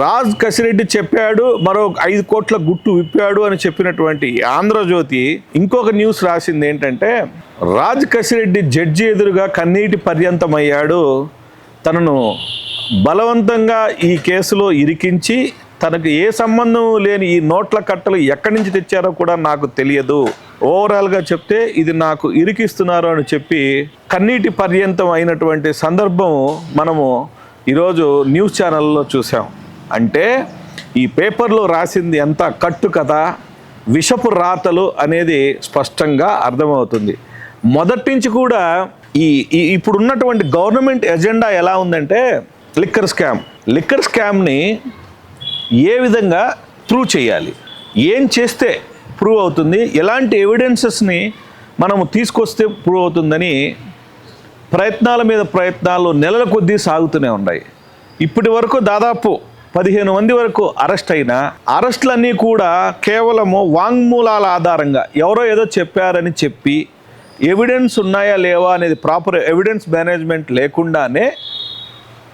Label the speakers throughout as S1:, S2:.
S1: రాజ్ కసిరెడ్డి చెప్పాడు మరో ఐదు కోట్ల గుట్టు విప్పాడు అని చెప్పినటువంటి ఆంధ్రజ్యోతి ఇంకొక న్యూస్ రాసింది ఏంటంటే రాజ్ కసిరెడ్డి జడ్జి ఎదురుగా కన్నీటి పర్యంతమయ్యాడు. తనను బలవంతంగా ఈ కేసులో ఇరికించి తనకు ఏ సంబంధం లేని ఈ నోట్ల కట్టలు ఎక్కడి నుంచి తెచ్చారో కూడా నాకు తెలియదు. ఓవరాల్గా చెప్తే ఇది నాకు ఇరికిస్తున్నారు అని చెప్పి కన్నీటి పర్యంతం అయినటువంటి సందర్భం మనము ఈరోజు న్యూస్ ఛానల్లో చూసాం అంటే ఈ పేపర్లో రాసింది ఎంత కట్టు కథ విషపు రాతలు అనేది స్పష్టంగా అర్థమవుతుంది. మొదటి నుంచి కూడా ఈ ఇప్పుడున్నటువంటి గవర్నమెంట్ ఎజెండా ఎలా ఉందంటే లిక్కర్ స్కామ్. లిక్కర్ స్కామ్ని ఏ విధంగా ప్రూవ్ చేయాలి? ఏం చేస్తే ప్రూవ్ అవుతుంది? ఎలాంటి ఎవిడెన్సెస్ని మనము తీసుకొస్తే ప్రూవ్ అవుతుందని ప్రయత్నాల మీద ప్రయత్నాలు నెలల కొద్దీ సాగుతూనే ఉన్నాయి. ఇప్పటి వరకు దాదాపు పదిహేను మంది వరకు అరెస్ట్ అయిన అరెస్టులన్నీ కూడా కేవలము వాంగ్మూలాల ఆధారంగా. ఎవరో ఏదో చెప్పారని చెప్పి ఎవిడెన్స్ ఉన్నాయా లేవా అనేది ప్రాపర్ ఎవిడెన్స్ మేనేజ్మెంట్ లేకుండానే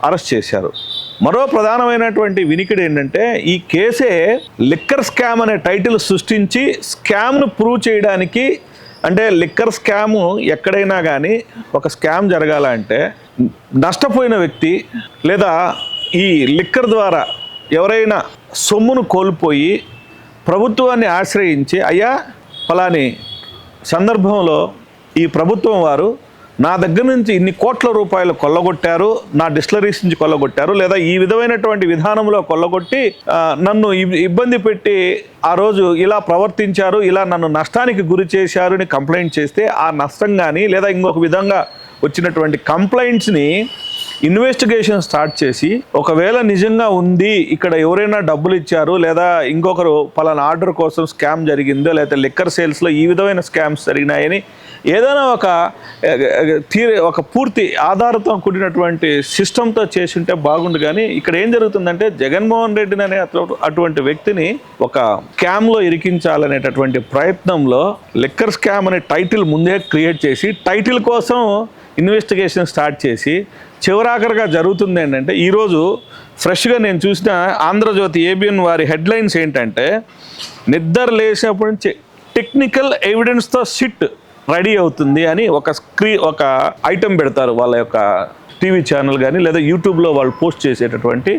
S1: అరెస్ట్ చేశారు. మరో ప్రధానమైనటువంటి వినికిడి ఏంటంటే ఈ కేసే లిక్కర్ స్కామ్ అనే టైటిల్ సృష్టించి స్కామ్ను ప్రూవ్ చేయడానికి అంటే లిక్కర్ స్కాము ఎక్కడైనా కానీ ఒక స్కామ్ జరగాలంటే నష్టపోయిన వ్యక్తి లేదా ఈ లిక్కర్ ద్వారా ఎవరైనా సొమ్మును కోల్పోయి ప్రభుత్వాన్ని ఆశ్రయించి అయ్యా ఫలాని సందర్భంలో ఈ ప్రభుత్వం వారు నా దగ్గర నుంచి ఇన్ని కోట్ల రూపాయలు కొల్లగొట్టారు నా డిస్టలరీస్ నుంచి కొల్లగొట్టారు లేదా ఈ విధమైనటువంటి విధానంలో కొల్లగొట్టి నన్ను ఇబ్బంది పెట్టి ఆ రోజు ఇలా ప్రవర్తించారు ఇలా నన్ను నష్టానికి గురి చేశారు అని కంప్లైంట్ చేస్తే ఆ నష్టం కానీ లేదా ఇంకొక విధంగా వచ్చినటువంటి కంప్లైంట్స్ని ఇన్వెస్టిగేషన్ స్టార్ట్ చేసి ఒకవేళ నిజంగా ఉంది ఇక్కడ ఎవరైనా డబ్బులు ఇచ్చారు లేదా ఇంకొకరు పలానా ఆర్డర్ కోసం స్కామ్ జరిగిందో లేదా లిక్కర్ సేల్స్లో ఈ విధమైన స్కామ్స్ జరిగినాయని ఏదైనా ఒక తీరే ఒక పూర్తి ఆధారంతో కూడినటువంటి సిస్టంతో చేసింటే బాగుండు. కానీ ఇక్కడ ఏం జరుగుతుందంటే జగన్మోహన్ రెడ్డిని అనే అటు- అటువంటి వ్యక్తిని ఒక స్కామ్లో ఇరికించాలనేటటువంటి ప్రయత్నంలో లిక్కర్ స్కామ్ అనే టైటిల్ ముందే క్రియేట్ చేసి టైటిల్ కోసం ఇన్వెస్టిగేషన్ స్టార్ట్ చేసి చివరాఖరిగా జరుగుతుంది ఏంటంటే ఈరోజు ఫ్రెష్గా నేను చూసిన ఆంధ్రజ్యోతి ఏబిఎన్ వారి హెడ్లైన్స్ ఏంటంటే నిద్ర లేచినప్పటి నుంచి టెక్నికల్ ఎవిడెన్స్తో సిట్ రెడీ అవుతుంది అని ఒక స్క్రీ ఒక ఐటెం పెడతారు వాళ్ళ యొక్క టీవీ ఛానల్ కానీ లేదా యూట్యూబ్లో వాళ్ళు పోస్ట్ చేసేటటువంటి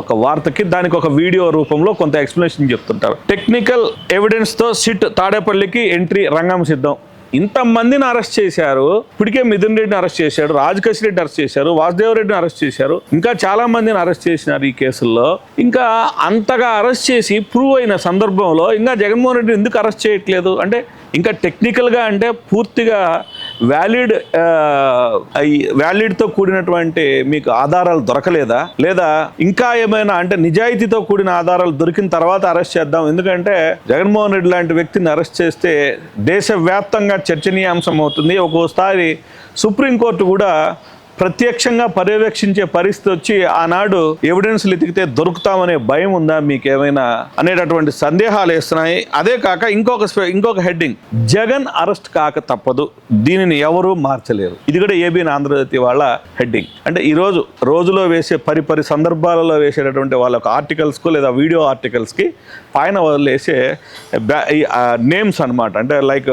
S1: ఒక వార్తకి దానికి ఒక వీడియో రూపంలో కొంత ఎక్స్ప్లెనేషన్ చెప్తుంటారు. టెక్నికల్ ఎవిడెన్స్తో సిట్ తాడేపల్లికి ఎంట్రీ రంగం సిద్ధం. ఇంతమందిని అరెస్ట్ చేశారు. ఇప్పటికే మిథున్ రెడ్డిని అరెస్ట్ చేశారు రాజకేష్ రెడ్డి అరెస్ట్ చేశారు వాసుదేవ్ రెడ్డిని అరెస్ట్ చేశారు. ఇంకా చాలా మందిని అరెస్ట్ చేసినారు ఈ కేసుల్లో. ఇంకా అంతగా అరెస్ట్ చేసి ప్రూవ్ అయిన సందర్భంలో ఇంకా జగన్మోహన్ రెడ్డి ఎందుకు అరెస్ట్ చేయట్లేదు? అంటే ఇంకా టెక్నికల్గా అంటే పూర్తిగా వ్యాలిడ్ వ్యాలిడ్తో uh, కూడినటువంటి మీకు ఆధారాలు దొరకలేదా? లేదా ఇంకా ఏమైనా అంటే నిజాయితీతో కూడిన ఆధారాలు దొరికిన తర్వాత అరెస్ట్ చేద్దాం. ఎందుకంటే జగన్మోహన్ రెడ్డి లాంటి వ్యక్తిని అరెస్ట్ చేస్తే దేశవ్యాప్తంగా చర్చనీయాంశం అవుతుంది. ఒక్కోసారి సుప్రీంకోర్టు కూడా ప్రత్యక్షంగా పర్యవేక్షించే పరిస్థితి వచ్చి ఆనాడు ఎవిడెన్స్లు ఎతికితే దొరుకుతామనే భయం ఉందా మీకు ఏమైనా అనేటటువంటి సందేహాలు వేస్తున్నాయి? అదే కాక ఇంకొక ఇంకొక హెడ్డింగ్. జగన్ అరెస్ట్ కాక తప్పదు. దీనిని ఎవరూ మార్చలేరు. ఇది కూడా ఏబీఎన్ ఆంధ్రజ్యోతి వాళ్ళ హెడ్డింగ్. అంటే ఈరోజు రోజులో వేసే పరిపరి సందర్భాలలో వేసేటటువంటి వాళ్ళ ఆర్టికల్స్కు లేదా వీడియో ఆర్టికల్స్కి పైన వదిలేసే నేమ్స్ అన్నమాట. అంటే like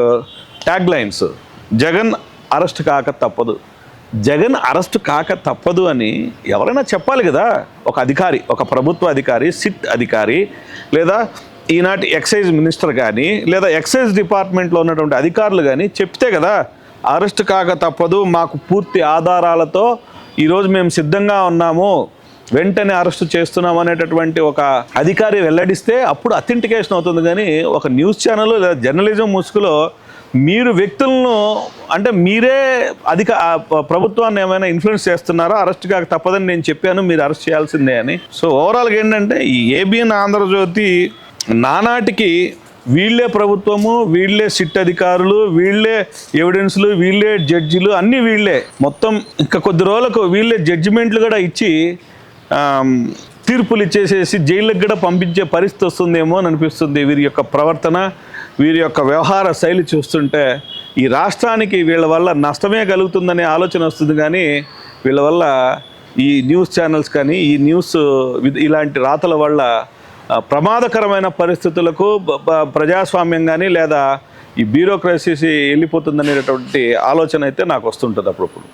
S1: tag lines Jagan arrest కాక తప్పదు. జగన్ అరెస్ట్ కాక తప్పదు అని ఎవరైనా చెప్పాలి కదా? ఒక అధికారి ఒక ప్రభుత్వ అధికారి సిట్ అధికారి లేదా ఈనాటి ఎక్సైజ్ మినిస్టర్ కానీ లేదా ఎక్సైజ్ డిపార్ట్మెంట్లో ఉన్నటువంటి అధికారులు కానీ చెప్తే కదా అరెస్ట్ కాక తప్పదు మాకు పూర్తి ఆధారాలతో ఈరోజు మేము సిద్ధంగా ఉన్నాము వెంటనే అరెస్ట్ చేస్తున్నాం అనేటటువంటి ఒక అధికారి వెల్లడిస్తే అప్పుడు అథెంటికేషన్ అవుతుంది. కానీ ఒక న్యూస్ ఛానల్ లేదా జర్నలిజం ముసుగులో మీరు వ్యక్తులను అంటే మీరే అధిక ప్రభుత్వాన్ని ఏమైనా ఇన్ఫ్లుయెన్స్ చేస్తున్నారా? అరెస్ట్ కాక తప్పదని నేను చెప్పాను మీరు అరెస్ట్ చేయాల్సిందే అని. సో ఓవరాల్గా ఏంటంటే ఈ ఏబిఎన్ ఆంధ్రజ్యోతి నానాటికి వీళ్ళే ప్రభుత్వము వీళ్ళే సిట్ అధికారులు వీళ్ళే ఎవిడెన్స్లు వీళ్ళే జడ్జిలు అన్నీ వీళ్ళే. మొత్తం ఇంకా కొద్ది రోజులకు వీళ్ళే జడ్జిమెంట్లు కూడా ఇచ్చి తీర్పులు ఇచ్చేసేసి జైళ్ళకి కూడా పంపించే పరిస్థితి వస్తుందేమో అని అనిపిస్తుంది వీరి యొక్క ప్రవర్తన. వీరి యొక్క వ్యవహార శైలి చూస్తుంటే ఈ రాష్ట్రానికి వీళ్ళ వల్ల నష్టమే కలుగుతుందనే ఆలోచన వస్తుంది కానీ వీళ్ళ వల్ల ఈ న్యూస్ ఛానల్స్ కానీ ఈ న్యూస్ ఇలాంటి రాతల వల్ల ప్రమాదకరమైన పరిస్థితులకు ప్రజాస్వామ్యం కానీ లేదా ఈ బ్యూరోక్రసీ వెళ్ళిపోతుందనేటటువంటి ఆలోచన అయితే నాకు వస్తుంటుంది అప్పుడప్పుడు.